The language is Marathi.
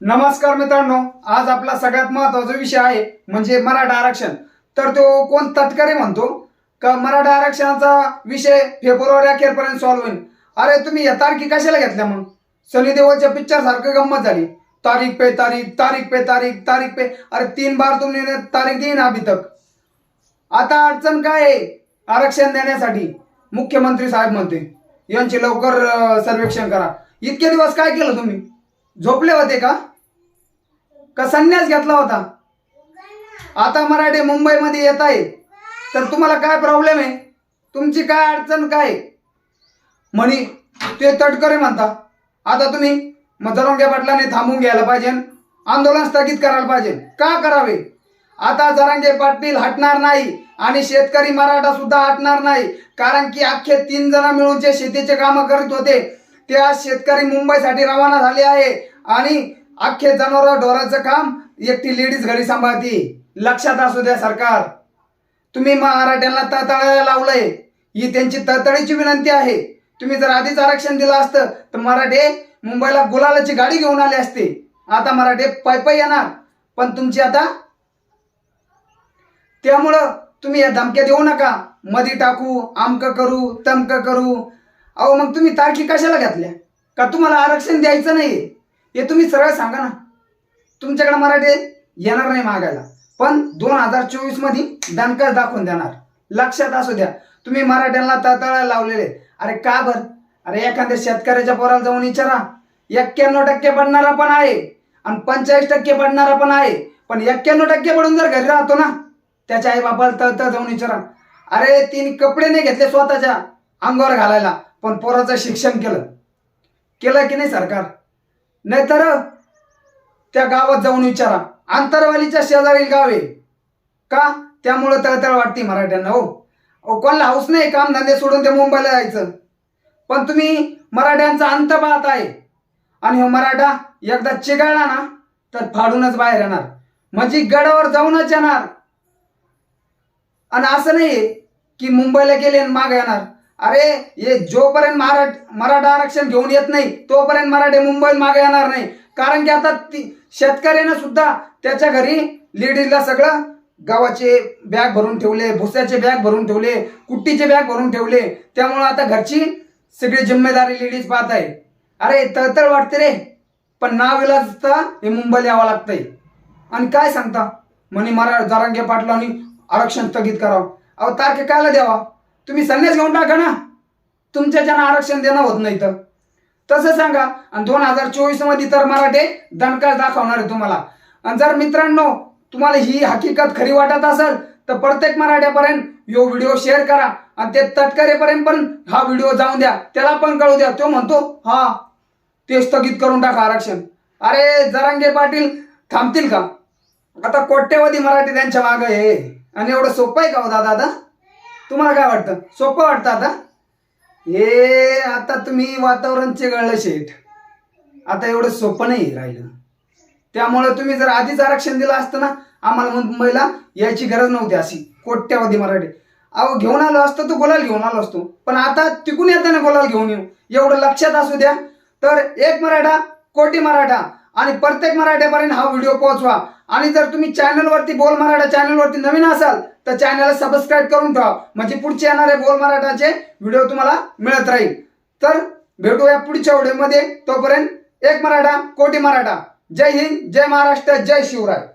नमस्कार मित्रांनो आज आपला सगळ्यात महत्त्वाचा विषय आहे म्हणजे मराठा आरक्षण. तर तो कोण तटकरे म्हणतो? का मराठा आरक्षणाचा विषय फेब्रुवारी अखेरपर्यंत सॉल्व्ह होईल? अरे तुम्ही या तारखी कशाला घेतल्या मग? सनी देवलच्या पिक्चर सारखं गंमत झाली. तारीख पे तारीख तारीख पे तारीख तारीख पे. अरे तीन बार तुम्ही तारीख देईन ना अभी तक आता अडचण काय आहे? आरक्षण देण्यासाठी मुख्यमंत्री साहेब म्हणते यांचे लवकर सर्वेक्षण करा. इतके दिवस काय केलं तुम्ही? झोपले होते का? का संन्यास घेतला होता? आता मराठी मुंबईमध्ये येत आहे. तर तुम्हाला काय प्रॉब्लेम आहे? तुमची काय अडचण काय? म्हणी ते तटकरे म्हणता. आता तुम्ही मग पाटलाने थांबून घ्यायला पाहिजे. आंदोलन स्थगित करायला पाहिजे. का करावे? आता जरांगे पाटील हटणार नाही आणि शेतकरी मराठा सुद्धा हटणार नाही. कारण की अख्खे तीन जण मिळून जे शेतीचे कामं करीत होते ते आज शेतकरी मुंबईसाठी रवाना झाले आहे. आणि अख्खे जनावर ढोराचं काम एकटी लेडीज घरी सांभाळती. लक्षात असू द्या सरकार. तुम्ही मराठ्यांना तळतळायला लावलंय. ही त्यांची तळतळीची विनंती आहे. तुम्ही जर आधीच आरक्षण दिलं असतं तर मराठे मुंबईला गुलालाची गाडी घेऊन आले असते. आता मराठे पाय पाय येणार. पण तुमची आता त्यामुळं तुम्ही या धमक्या देऊ नका. मधी टाकू आमक करू तमक करू. अहो मग तुम्ही तारखी कशाला घातल्या? का तुम्हाला आरक्षण द्यायचं नाही हे तुम्ही सरळ सांगा ना. तुमच्याकडे मराठी येणार नाही मागायला. पण दोन हजार चोवीसमध्ये दणकच दाखवून देणार. लक्षात असू द्या. तुम्ही मराठ्यांना तळतळा लावलेले. अरे का बर? अरे एखाद्या शेतकऱ्याच्या पोराला जाऊन विचारा. एक्क्याण्णव टक्के पडणारा पण आहे. आणि पंचेचाळीस टक्के पडणारा पण आहे. पण एक्क्याण्णव टक्के पडून जर घरी राहतो ना त्याच्या आई बापाला तळतळ जाऊन विचारा. अरे तिने कपडे नाही घेतले स्वतःच्या अंगावर घालायला पण पोराचं शिक्षण केलं. केलं की नाही सरकार? नाहीतर त्या गावात जाऊन विचारा. आंतरवालीच्या शेजारील गाव आहे. का? त्यामुळं तळतळ वाटते मराठ्यांना हो. अहो कोणाला हाऊस नाही काम धंदे सोडून ते मुंबईला जायचं. पण तुम्ही मराठ्यांचा अंत पाहत आहे. आणि हो मराठा एकदा चिघळला ना तर फाडूनच बाहेर येणार. म्हणजे गडावर जाऊनच येणार. आणि असं नाही की मुंबईला गेले आणि माग येणार. अरे हे जोपर्यंत मराठ मराठा आरक्षण घेऊन येत नाही तोपर्यंत मराठे मुंबईत मागे येणार नाही. कारण की आता ती शेतकऱ्यानं सुद्धा त्याच्या घरी लेडीजला सगळं गावाचे बॅग भरून ठेवले भुस्याचे बॅग भरून ठेवले कुट्टीचे बॅग भरून ठेवले. त्यामुळं आता घरची सगळी जिम्मेदारी लेडीज पाहत आहे. अरे तळतळ वाटते रे. पण नाव तर हे मुंबईला यावं लागतंय. आणि काय सांगता? म्हणे मरा जारांगे पाटलांनी आरक्षण स्थगित करावं. अहो तारखे कायला द्यावा? तुम्ही संन्यास घेऊन टाका ना. तुमच्या ज्यांना आरक्षण देणं होत नाही तर. तसं सांगा. आणि दोन हजार चोवीसमध्ये तर मराठे दणका दाखवणार आहे तुम्हाला. आणि जर मित्रांनो तुम्हाला ही हकीकत खरी वाटत असेल तर प्रत्येक मराठ्यापर्यंत यो व्हिडिओ शेअर करा. आणि ते तटकरेपर्यंत पण हा व्हिडिओ जाऊन द्या. त्याला पण कळू द्या. तो म्हणतो हा ते स्थगित करून टाका आरक्षण. अरे जरांगे पाटील थांबतील का? आता कोट्यवधी मराठी त्यांच्या मागं आहे. आणि एवढं सोपं आहे का हो दादा आता? तुम्हाला काय वाटतं? सोपं वाटतं आता? हे आता तुम्ही वातावरण चिघळलं शेठ आता एवढं सोपं नाही राहिलं. त्यामुळे तुम्ही जर आधीच आरक्षण दिलं असतं ना आम्हाला मुंबईला यायची गरज नव्हती अशी. कोट्यावधी मराठी. अहो घेऊन आलो असतो तो गोलाल घेऊन आलो असतो. पण आता तिकून येताना गोलाल घेऊन येऊ. एवढं लक्षात असू द्या. तर एक मराठा कोटी मराठा आणि प्रत्येक मराठ्यापर्यंत हा व्हिडिओ पोहोचवा. आणि जर तुम्ही चॅनलवरती बोल मराठा चॅनलवरती नवीन असाल तर चॅनलला सबस्क्राईब करून ठेवा. म्हणजे पुढचे येणारे बोल मराठाचे व्हिडिओ तुम्हाला मिळत राहील. तर भेटूया पुढच्या व्हिडिओमध्ये तोपर्यंत एक मराठा कोटी मराठा. जय हिंद जय महाराष्ट्र जय शिवराय.